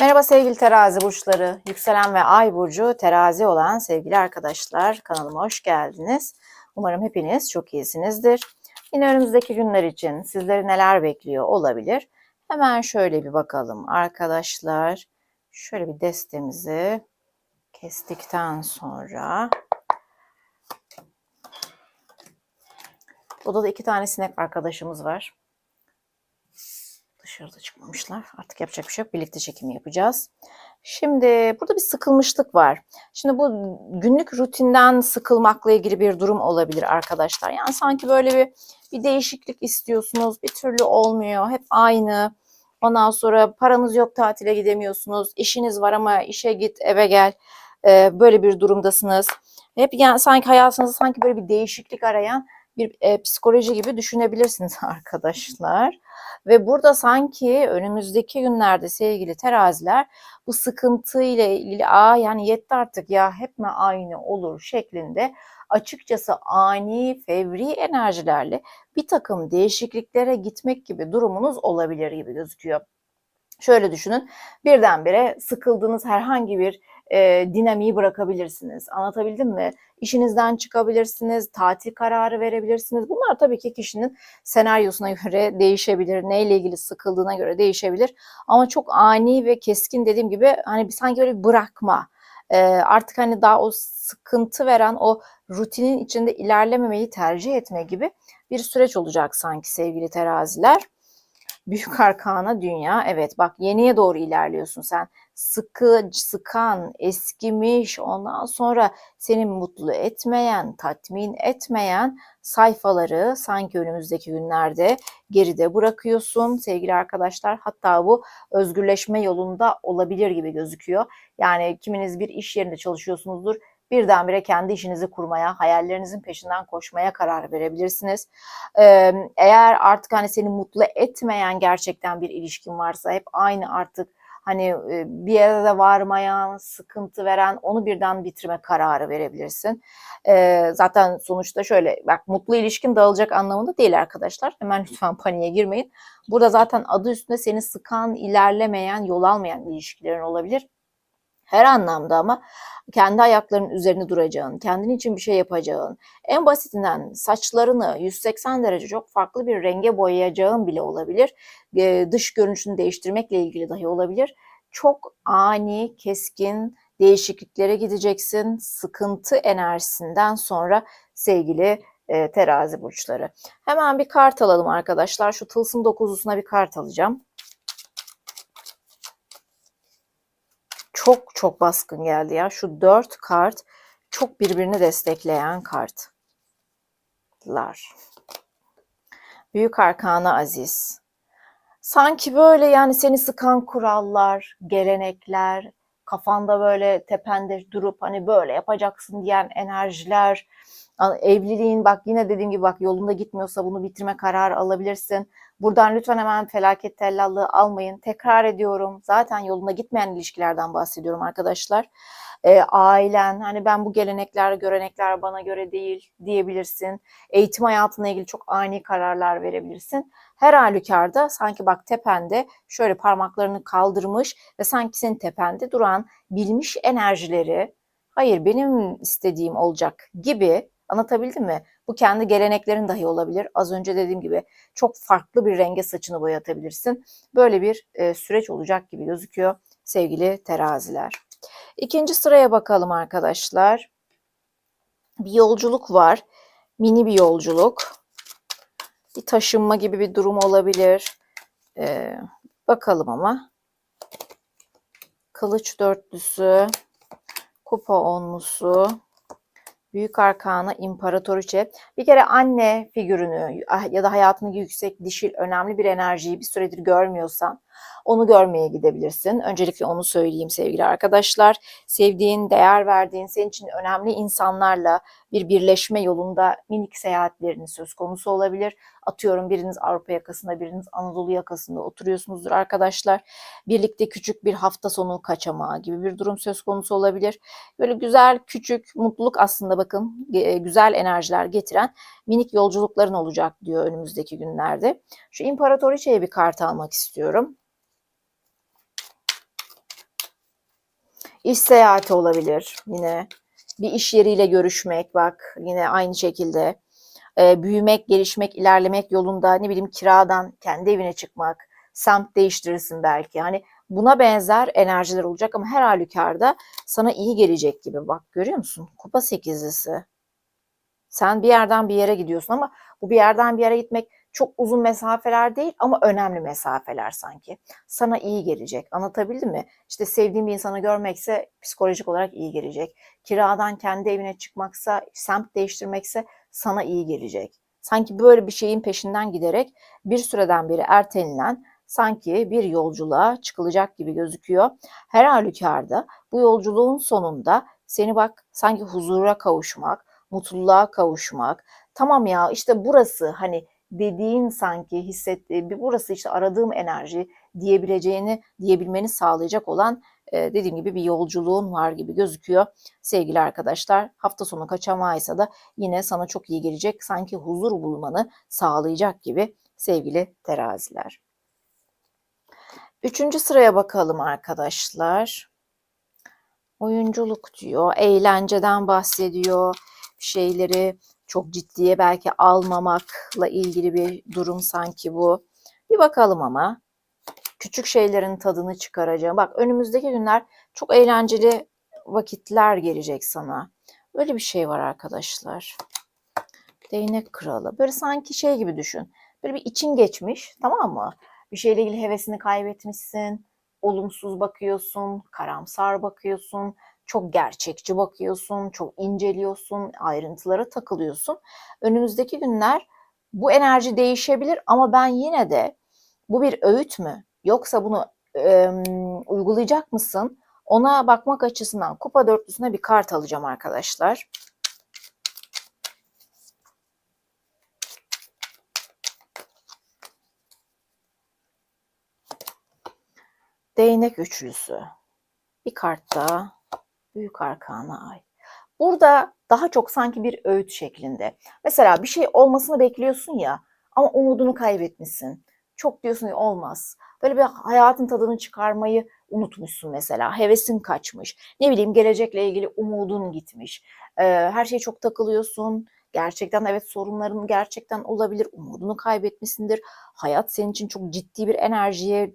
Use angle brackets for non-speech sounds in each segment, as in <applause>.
Merhaba sevgili terazi burçları, yükselen ve ay burcu terazi olan sevgili arkadaşlar kanalıma hoş geldiniz. Umarım hepiniz çok iyisinizdir. Yine önümüzdeki günler için sizleri neler bekliyor olabilir? Hemen şöyle bir bakalım arkadaşlar. Şöyle bir destemizi kestikten sonra Odada iki tane sinek arkadaşımız var. Dışarıda çıkmamışlar. Artık yapacak bir şey yok. Birlikte çekimi yapacağız. Şimdi burada bir sıkılmışlık var. Şimdi bu günlük rutinden sıkılmakla ilgili bir durum olabilir arkadaşlar. Yani sanki böyle bir bir değişiklik istiyorsunuz. Bir türlü olmuyor. Hep aynı. Ondan sonra paranız yok tatile gidemiyorsunuz. İşiniz var ama işe git eve gel. Ee, böyle bir durumdasınız. Hep yani sanki hayatınızda sanki böyle bir değişiklik arayan bir e, psikoloji gibi düşünebilirsiniz <laughs> arkadaşlar. Ve burada sanki önümüzdeki günlerde sevgili teraziler bu sıkıntı ile ilgili aa yani yetti artık ya hep mi aynı olur şeklinde açıkçası ani fevri enerjilerle bir takım değişikliklere gitmek gibi durumunuz olabilir gibi gözüküyor. Şöyle düşünün birdenbire sıkıldığınız herhangi bir e, dinamiği bırakabilirsiniz. Anlatabildim mi? İşinizden çıkabilirsiniz, tatil kararı verebilirsiniz. Bunlar tabii ki kişinin senaryosuna göre değişebilir, neyle ilgili sıkıldığına göre değişebilir. Ama çok ani ve keskin dediğim gibi hani sanki böyle bir bırakma. E, artık hani daha o sıkıntı veren o rutinin içinde ilerlememeyi tercih etme gibi bir süreç olacak sanki sevgili teraziler. Büyük arkana dünya. Evet bak yeniye doğru ilerliyorsun sen. Sıkı, sıkan, eskimiş, ondan sonra seni mutlu etmeyen, tatmin etmeyen sayfaları sanki önümüzdeki günlerde geride bırakıyorsun sevgili arkadaşlar. Hatta bu özgürleşme yolunda olabilir gibi gözüküyor. Yani kiminiz bir iş yerinde çalışıyorsunuzdur birdenbire kendi işinizi kurmaya, hayallerinizin peşinden koşmaya karar verebilirsiniz. Eğer artık hani seni mutlu etmeyen gerçekten bir ilişkin varsa hep aynı artık hani bir yere de varmayan, sıkıntı veren onu birden bitirme kararı verebilirsin. Ee, zaten sonuçta şöyle bak mutlu ilişkin dağılacak anlamında değil arkadaşlar. Hemen <laughs> lütfen paniğe girmeyin. Burada zaten adı üstünde seni sıkan, ilerlemeyen, yol almayan ilişkilerin olabilir. Her anlamda ama kendi ayaklarının üzerine duracağın, kendin için bir şey yapacağın, en basitinden saçlarını 180 derece çok farklı bir renge boyayacağın bile olabilir. Dış görünüşünü değiştirmekle ilgili dahi olabilir. Çok ani, keskin değişikliklere gideceksin. Sıkıntı enerjisinden sonra sevgili terazi burçları. Hemen bir kart alalım arkadaşlar. Şu tılsım dokuzusuna bir kart alacağım. Çok çok baskın geldi ya. Şu dört kart çok birbirini destekleyen kartlar. Büyük Arkana Aziz. Sanki böyle yani seni sıkan kurallar, gelenekler, kafanda böyle tepende durup hani böyle yapacaksın diyen enerjiler, evliliğin bak yine dediğim gibi bak yolunda gitmiyorsa bunu bitirme kararı alabilirsin. Buradan lütfen hemen felaket tellallığı almayın. Tekrar ediyorum. Zaten yolunda gitmeyen ilişkilerden bahsediyorum arkadaşlar. E, ailen, hani ben bu gelenekler, görenekler bana göre değil diyebilirsin. Eğitim hayatına ilgili çok ani kararlar verebilirsin. Her halükarda sanki bak tepende şöyle parmaklarını kaldırmış ve sanki senin tepende duran bilmiş enerjileri hayır benim istediğim olacak gibi Anlatabildim mi? Bu kendi geleneklerin dahi olabilir. Az önce dediğim gibi çok farklı bir renge saçını boyatabilirsin. Böyle bir e, süreç olacak gibi gözüküyor sevgili teraziler. İkinci sıraya bakalım arkadaşlar. Bir yolculuk var. Mini bir yolculuk. Bir taşınma gibi bir durum olabilir. Ee, bakalım ama. Kılıç dörtlüsü. Kupa onlusu. Büyük Arkana İmparatoriçe. Bir kere anne figürünü ah, ya da hayatındaki yüksek dişil önemli bir enerjiyi bir süredir görmüyorsan onu görmeye gidebilirsin. Öncelikle onu söyleyeyim sevgili arkadaşlar. Sevdiğin, değer verdiğin, senin için önemli insanlarla bir birleşme yolunda minik seyahatleriniz söz konusu olabilir. Atıyorum biriniz Avrupa yakasında, biriniz Anadolu yakasında oturuyorsunuzdur arkadaşlar. Birlikte küçük bir hafta sonu kaçamağı gibi bir durum söz konusu olabilir. Böyle güzel, küçük, mutluluk aslında bakın güzel enerjiler getiren minik yolculukların olacak diyor önümüzdeki günlerde. Şu İmparatoriçe'ye bir kart almak istiyorum. İş seyahati olabilir yine. Bir iş yeriyle görüşmek bak yine aynı şekilde. Ee, büyümek, gelişmek, ilerlemek yolunda ne bileyim kiradan kendi evine çıkmak, semt değiştirirsin belki. Hani buna benzer enerjiler olacak ama her halükarda sana iyi gelecek gibi. Bak görüyor musun? Kupa sekizlisi. Sen bir yerden bir yere gidiyorsun ama bu bir yerden bir yere gitmek çok uzun mesafeler değil ama önemli mesafeler sanki. Sana iyi gelecek. Anlatabildim mi? İşte sevdiğin bir insanı görmekse psikolojik olarak iyi gelecek. Kiradan kendi evine çıkmaksa, semt değiştirmekse sana iyi gelecek. Sanki böyle bir şeyin peşinden giderek bir süreden beri ertelenen sanki bir yolculuğa çıkılacak gibi gözüküyor. Her halükarda bu yolculuğun sonunda seni bak sanki huzura kavuşmak, mutluluğa kavuşmak. Tamam ya işte burası hani dediğin sanki hissettiği burası işte aradığım enerji diyebileceğini diyebilmeni sağlayacak olan e, dediğim gibi bir yolculuğun var gibi gözüküyor sevgili arkadaşlar. Hafta sonu kaçamaysa da yine sana çok iyi gelecek sanki huzur bulmanı sağlayacak gibi sevgili teraziler. Üçüncü sıraya bakalım arkadaşlar. Oyunculuk diyor, eğlenceden bahsediyor, şeyleri çok ciddiye belki almamakla ilgili bir durum sanki bu. Bir bakalım ama. Küçük şeylerin tadını çıkaracağım. Bak önümüzdeki günler çok eğlenceli vakitler gelecek sana. Böyle bir şey var arkadaşlar. Değnek kralı. Böyle sanki şey gibi düşün. Böyle bir için geçmiş tamam mı? Bir şeyle ilgili hevesini kaybetmişsin. Olumsuz bakıyorsun, karamsar bakıyorsun çok gerçekçi bakıyorsun, çok inceliyorsun, ayrıntılara takılıyorsun. Önümüzdeki günler bu enerji değişebilir ama ben yine de bu bir öğüt mü yoksa bunu e, uygulayacak mısın? Ona bakmak açısından kupa dörtlüsüne bir kart alacağım arkadaşlar. Değnek üçlüsü. Bir kart daha büyük arkana ait. Burada daha çok sanki bir öğüt şeklinde. Mesela bir şey olmasını bekliyorsun ya ama umudunu kaybetmişsin. Çok diyorsun ki olmaz. Böyle bir hayatın tadını çıkarmayı unutmuşsun mesela. Hevesin kaçmış. Ne bileyim gelecekle ilgili umudun gitmiş. Ee, her şeye çok takılıyorsun. Gerçekten evet sorunların gerçekten olabilir. Umudunu kaybetmişsindir. Hayat senin için çok ciddi bir enerjiye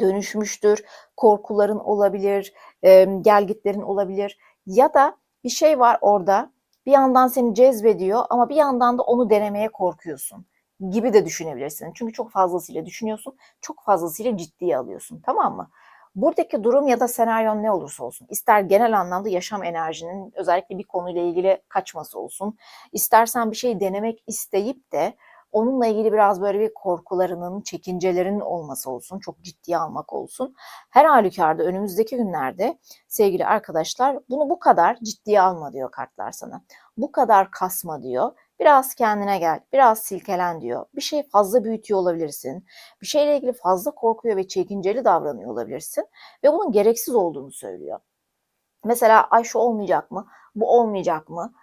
dönüşmüştür. Korkuların olabilir, e, gelgitlerin olabilir ya da bir şey var orada bir yandan seni cezbediyor ama bir yandan da onu denemeye korkuyorsun gibi de düşünebilirsin. Çünkü çok fazlasıyla düşünüyorsun, çok fazlasıyla ciddiye alıyorsun tamam mı? Buradaki durum ya da senaryon ne olursa olsun, ister genel anlamda yaşam enerjinin özellikle bir konuyla ilgili kaçması olsun, istersen bir şey denemek isteyip de onunla ilgili biraz böyle bir korkularının, çekincelerinin olması olsun, çok ciddiye almak olsun. Her halükarda önümüzdeki günlerde sevgili arkadaşlar bunu bu kadar ciddiye alma diyor kartlar sana. Bu kadar kasma diyor. Biraz kendine gel, biraz silkelen diyor. Bir şey fazla büyütüyor olabilirsin. Bir şeyle ilgili fazla korkuyor ve çekinceli davranıyor olabilirsin. Ve bunun gereksiz olduğunu söylüyor. Mesela ay şu olmayacak mı, bu olmayacak mı,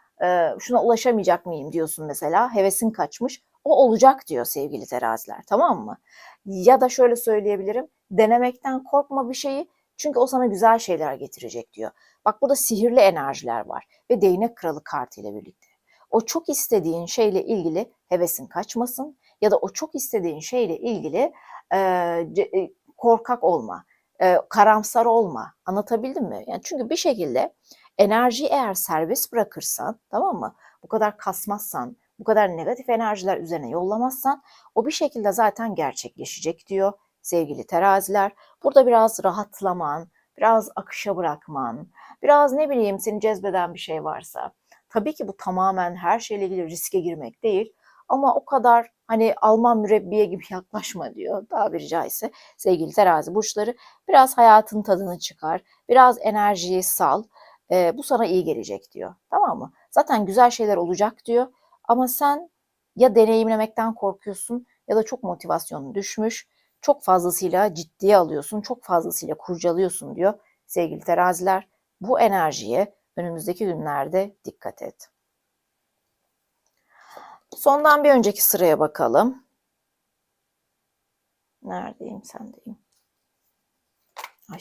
şuna ulaşamayacak mıyım diyorsun mesela. Hevesin kaçmış o olacak diyor sevgili teraziler tamam mı? Ya da şöyle söyleyebilirim denemekten korkma bir şeyi çünkü o sana güzel şeyler getirecek diyor. Bak burada sihirli enerjiler var ve değnek kralı kartı ile birlikte. O çok istediğin şeyle ilgili hevesin kaçmasın ya da o çok istediğin şeyle ilgili e, korkak olma, e, karamsar olma. Anlatabildim mi? Yani çünkü bir şekilde enerjiyi eğer serbest bırakırsan tamam mı? Bu kadar kasmazsan, bu kadar negatif enerjiler üzerine yollamazsan o bir şekilde zaten gerçekleşecek diyor sevgili teraziler. Burada biraz rahatlaman, biraz akışa bırakman, biraz ne bileyim seni cezbeden bir şey varsa. Tabii ki bu tamamen her şeyle ilgili riske girmek değil. Ama o kadar hani Alman mürebbiye gibi <laughs> yaklaşma diyor tabiri caizse sevgili terazi burçları. Biraz hayatın tadını çıkar, biraz enerjiyi sal. E, bu sana iyi gelecek diyor. Tamam mı? Zaten güzel şeyler olacak diyor. Ama sen ya deneyimlemekten korkuyorsun ya da çok motivasyonun düşmüş. Çok fazlasıyla ciddiye alıyorsun, çok fazlasıyla kurcalıyorsun diyor sevgili teraziler. Bu enerjiye önümüzdeki günlerde dikkat et. Sondan bir önceki sıraya bakalım. Neredeyim sendeyim. Ay.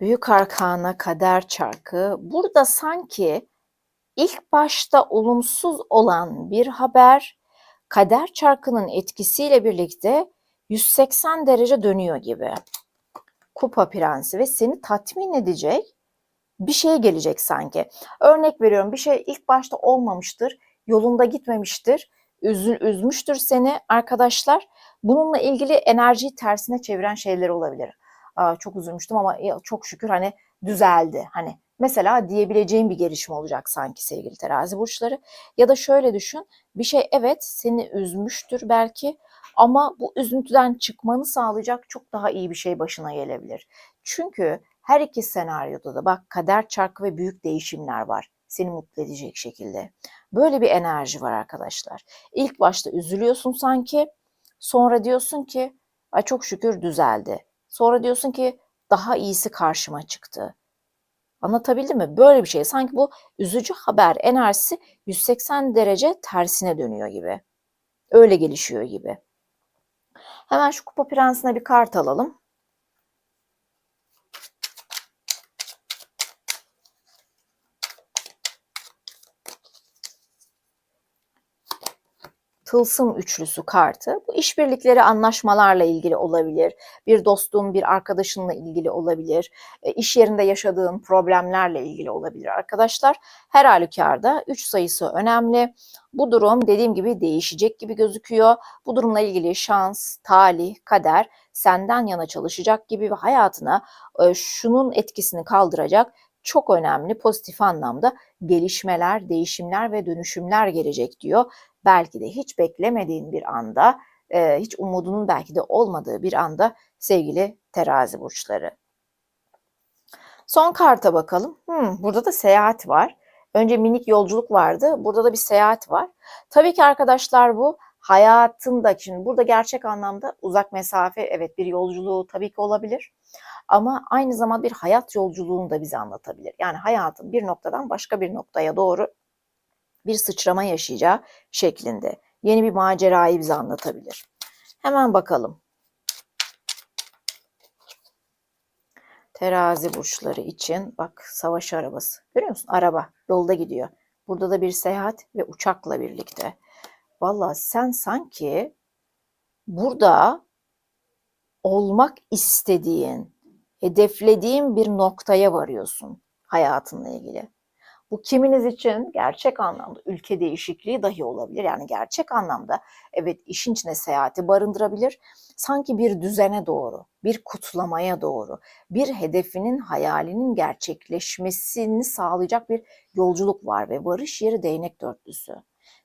Büyük Arkana Kader Çarkı. Burada sanki ilk başta olumsuz olan bir haber Kader Çarkı'nın etkisiyle birlikte 180 derece dönüyor gibi. Kupa Prensi ve seni tatmin edecek bir şey gelecek sanki. Örnek veriyorum bir şey ilk başta olmamıştır, yolunda gitmemiştir, üzül, üzmüştür seni arkadaşlar. Bununla ilgili enerjiyi tersine çeviren şeyler olabilir. Çok üzülmüştüm ama çok şükür hani düzeldi. Hani mesela diyebileceğim bir gelişme olacak sanki sevgili terazi burçları. Ya da şöyle düşün bir şey evet seni üzmüştür belki ama bu üzüntüden çıkmanı sağlayacak çok daha iyi bir şey başına gelebilir. Çünkü her iki senaryoda da bak kader çarkı ve büyük değişimler var. Seni mutlu edecek şekilde. Böyle bir enerji var arkadaşlar. İlk başta üzülüyorsun sanki. Sonra diyorsun ki Ay çok şükür düzeldi. Sonra diyorsun ki daha iyisi karşıma çıktı. Anlatabildim mi? Böyle bir şey. Sanki bu üzücü haber enerjisi 180 derece tersine dönüyor gibi. Öyle gelişiyor gibi. Hemen şu kupa prensine bir kart alalım. Tılsım üçlüsü kartı. Bu işbirlikleri anlaşmalarla ilgili olabilir. Bir dostun, bir arkadaşınla ilgili olabilir. E, iş yerinde yaşadığın problemlerle ilgili olabilir arkadaşlar. Her halükarda 3 sayısı önemli. Bu durum dediğim gibi değişecek gibi gözüküyor. Bu durumla ilgili şans, talih, kader senden yana çalışacak gibi ve hayatına e, şunun etkisini kaldıracak çok önemli pozitif anlamda gelişmeler, değişimler ve dönüşümler gelecek diyor belki de hiç beklemediğin bir anda, e, hiç umudunun belki de olmadığı bir anda sevgili terazi burçları. Son karta bakalım. Hmm, burada da seyahat var. Önce minik yolculuk vardı. Burada da bir seyahat var. Tabii ki arkadaşlar bu hayatında şimdi burada gerçek anlamda uzak mesafe evet bir yolculuğu tabii ki olabilir. Ama aynı zamanda bir hayat yolculuğunu da bize anlatabilir. Yani hayatın bir noktadan başka bir noktaya doğru bir sıçrama yaşayacağı şeklinde. Yeni bir macerayı bize anlatabilir. Hemen bakalım. Terazi burçları için bak savaş arabası. Görüyor musun? Araba yolda gidiyor. Burada da bir seyahat ve uçakla birlikte. Valla sen sanki burada olmak istediğin, hedeflediğin bir noktaya varıyorsun hayatınla ilgili. Bu kiminiz için gerçek anlamda ülke değişikliği dahi olabilir. Yani gerçek anlamda evet işin içine seyahati barındırabilir. Sanki bir düzene doğru, bir kutlamaya doğru, bir hedefinin, hayalinin gerçekleşmesini sağlayacak bir yolculuk var ve varış yeri değnek dörtlüsü.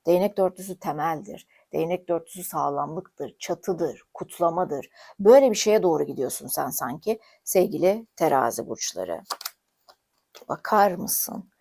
Değnek dörtlüsü temeldir. Değnek dörtlüsü sağlamlıktır, çatıdır, kutlamadır. Böyle bir şeye doğru gidiyorsun sen sanki sevgili terazi burçları. Bakar mısın?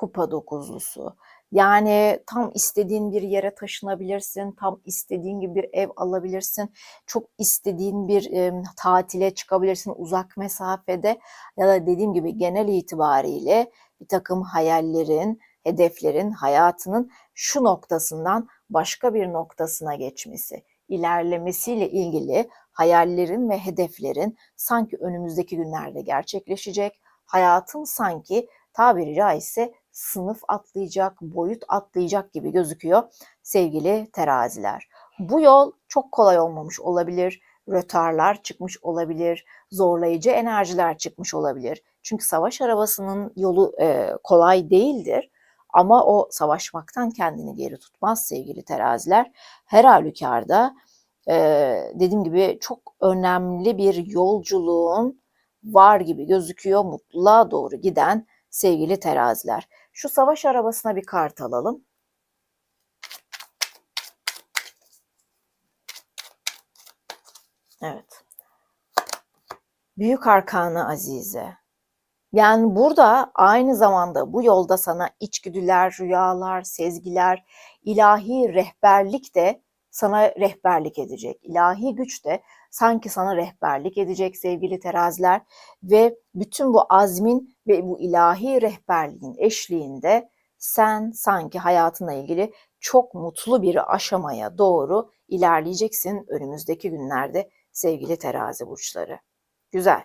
kupa dokuzlusu. Yani tam istediğin bir yere taşınabilirsin, tam istediğin gibi bir ev alabilirsin, çok istediğin bir e, tatile çıkabilirsin uzak mesafede ya da dediğim gibi genel itibariyle bir takım hayallerin, hedeflerin, hayatının şu noktasından başka bir noktasına geçmesi, ilerlemesiyle ilgili hayallerin ve hedeflerin sanki önümüzdeki günlerde gerçekleşecek. Hayatın sanki tabiri caizse sınıf atlayacak, boyut atlayacak gibi gözüküyor sevgili teraziler. Bu yol çok kolay olmamış olabilir, rötarlar çıkmış olabilir, zorlayıcı enerjiler çıkmış olabilir. Çünkü savaş arabasının yolu e, kolay değildir. Ama o savaşmaktan kendini geri tutmaz sevgili teraziler. Her halükarda e, dediğim gibi çok önemli bir yolculuğun var gibi gözüküyor. Mutluluğa doğru giden sevgili teraziler. Şu savaş arabasına bir kart alalım. Evet. Büyük Arkanı Azize. Yani burada aynı zamanda bu yolda sana içgüdüler, rüyalar, sezgiler, ilahi rehberlik de sana rehberlik edecek. İlahi güç de sanki sana rehberlik edecek sevgili teraziler ve bütün bu azmin ve bu ilahi rehberliğin eşliğinde sen sanki hayatına ilgili çok mutlu bir aşamaya doğru ilerleyeceksin önümüzdeki günlerde sevgili terazi burçları. Güzel.